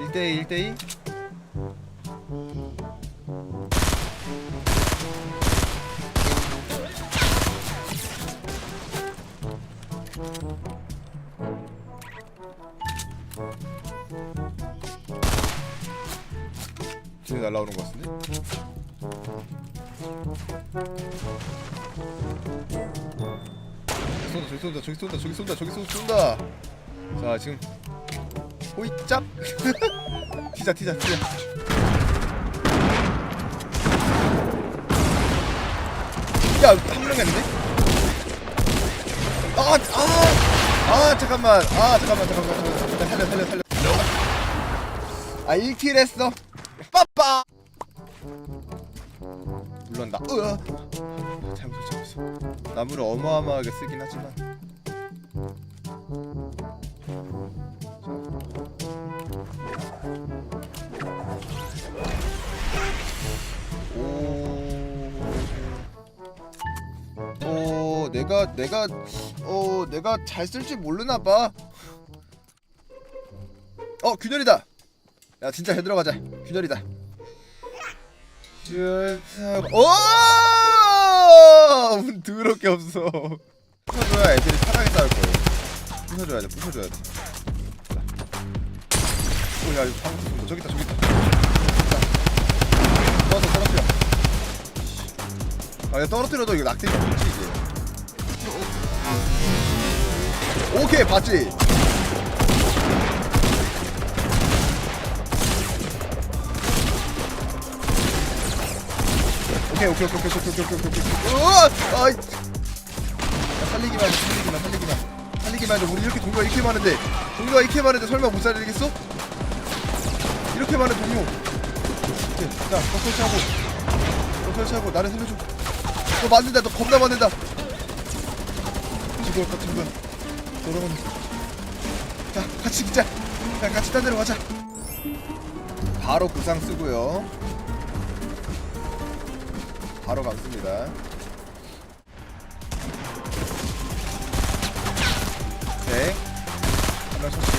1대2 1대2 뒤에 날라오는 것 같은데? 쏜다 저기 쏜다 저기 쏜다 저기 쏜다 저기 쏜다 자 지금 호이 짭. 티자 티자 티자 야한 명이 아닌데? 아, 아, 아 잠깐만. 아 잠깐만 잠깐만 잠깐만. 살려 살려 살려. 아 1킬 했어. 빠빠. 물론다. 으아 잘못했어 잘못했어 나무를 어마어마하게 쓰긴 하지만 내가 내가 어 내가 잘 쓸지 모르나 봐. 어 균열이다. 야 진짜 잘 들어가자. 균열이다. 오! 운 더럽게 없어. 부숴줘야 애들이 편하게 싸울 거예요. 부숴줘야 돼, 부숴줘야 돼. 자. 오, 야, 이거 방금. 저기 있다, 저기 있다. 자. 떨어져, 떨어뜨려. 아, 이거 떨어뜨려도 이거 낙대가 좋지, 이제. 오케이, 봤지? 오케이 오케이 오케이 오케이 오케이 오케이 오케이 오케이. 우와 아이 야, 살리기만 해 살리기만 살리기만. 살리기만 해 우리 이렇게 동료가 이렇게 많은데 동료가 이렇게 많은데 설마 못 살리겠어? 이렇게 많은 동료 오케이 자너 설치하고 너 설치하고 나를 살려줘. 너 만든다 너 겁나 만든다 지금 같은 거야 돌아오는 자 같이 기자 자 같이 딴 데로 가자 바로 구상 쓰고요 바로 감습니다. 오케이. 한명 처치.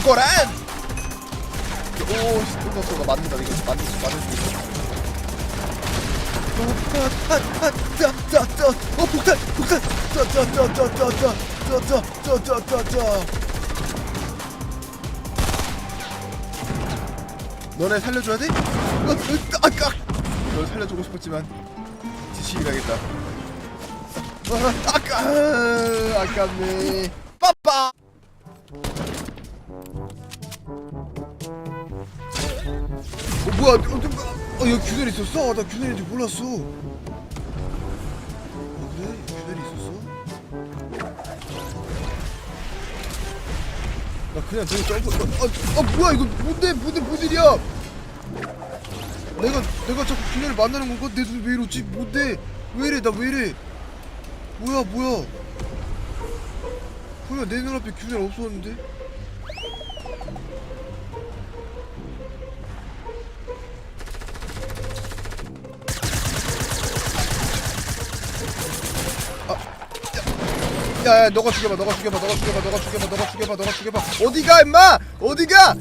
죽어라! 오, 씨, 또. 나 맞는다, 이거. 맞는, 맞을 수 있어. 어, 아, 아, 아. 어, 폭탄! 폭탄! 짜, 짜, 짜, 짜, 짜, 짜. 짜, 짜, 짜, 짜, 짜, 짜. 너네 살려줘야 돼? 어, 어, 아, 아. 널 살려주고 싶었지만 지식이 가겠다. 아, 아까 아깝네. 빠빠. 어 뭐야? 어, 여기 균열이 있었어? 나 균열인지 몰랐어. 어, 그래? 균열이 있었어? 나 그냥 저기 점프. 어, 어, 어 뭐야 이거 뭔데 뭔데 뭔 일이야? 내가 내가 자꾸 균열을 만나는 건가? 내 눈이 왜 이러지? 뭔데? 왜 이래? 나 왜 이래? 뭐야 뭐야? 뭐야 내 눈앞에 균열 없었는데? 야, 야, 너가 죽여봐, 너가 죽여봐, 너가 죽여봐, 너가 죽여봐, 너가 죽여봐, 너가 죽여봐. 어디가, 임마? 어디가?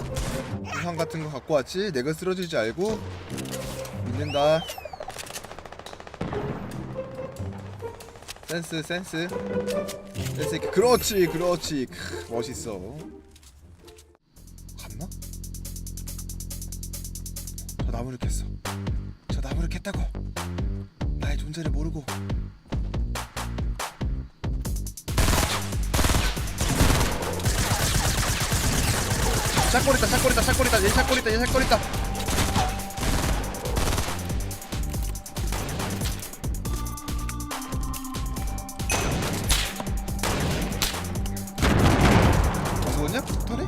우산 같은 거 갖고 왔지? 내가 쓰러지지 알고 믿는다. 센스, 센스, 센스 있게. 그렇지, 그렇지. 크, 멋있어. 갔나? 저 나무를 캤어. 저 나무를 캤다고. 나의 존재를 모르고. 샷골 있다, 샷골 있다, 샷골 있다, 얘 샷골 있다, 얘 샷골 있다. 안 죽었냐? 터네?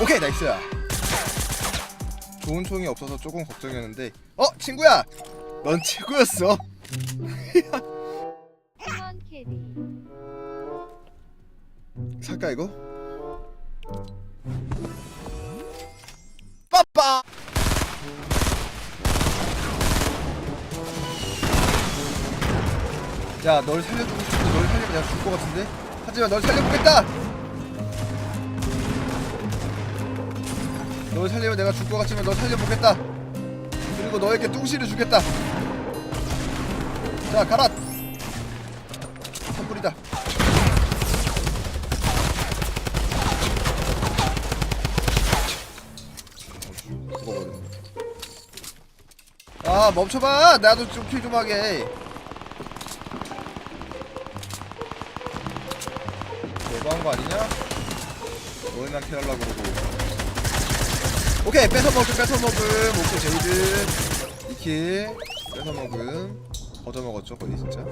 오케이 나이스 좋은 총이 없어서 조금 걱정이었는데 어 친구야 넌 최고였어 살까 이거? 빠빠 야, 널 살려주고 싶은데 널 살리면 내가 죽을 것 같은데? 하지만 널 살려보겠다! 널 살리면 내가 죽을 것 같지만 널 살려보겠다! 그리고 너에게 뚱시를 주겠다! 자, 가라! 아, 멈춰봐! 나도 좀 킬 좀 하게. 너무한 거 아니냐? 너희만 킬하려고 그러고 오케이 뺏어먹음 뺏어먹음 오케이 제이드 2킬 뺏어먹음 얻어먹었죠 거의 진짜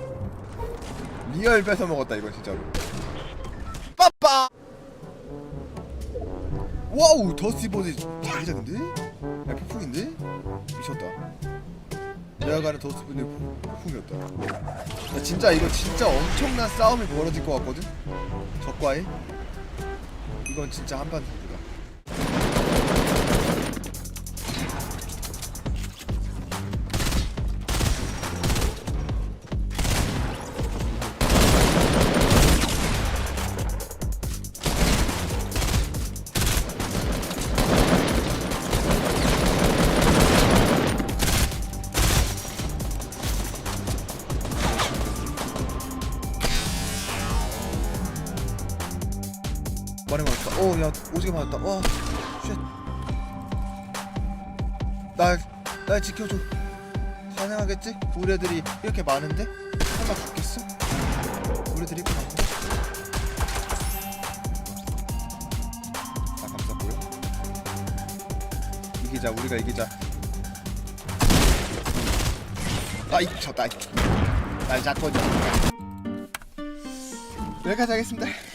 리얼 뺏어먹었다 이건 진짜로 빠빠 와우 더스티보드 자기자 근데? 야 폭풍인데? 미쳤다 내가 가는 더스티보드 폭풍이었다. 야, 진짜 이거 진짜 엄청난 싸움이 벌어질 것 같거든? 적과의? 이건 진짜 한판 맞았다 오지게 맞았다 와 쉣. 날, 날 지켜줘 가능하겠지? 우리 애들이 이렇게 많은데? 설마 죽겠어? 우리 애들이 이렇게 많은데? 아 감사고요 이기자 우리가 이기자 아이 졌다 날 잡고 여기까지 하겠습니다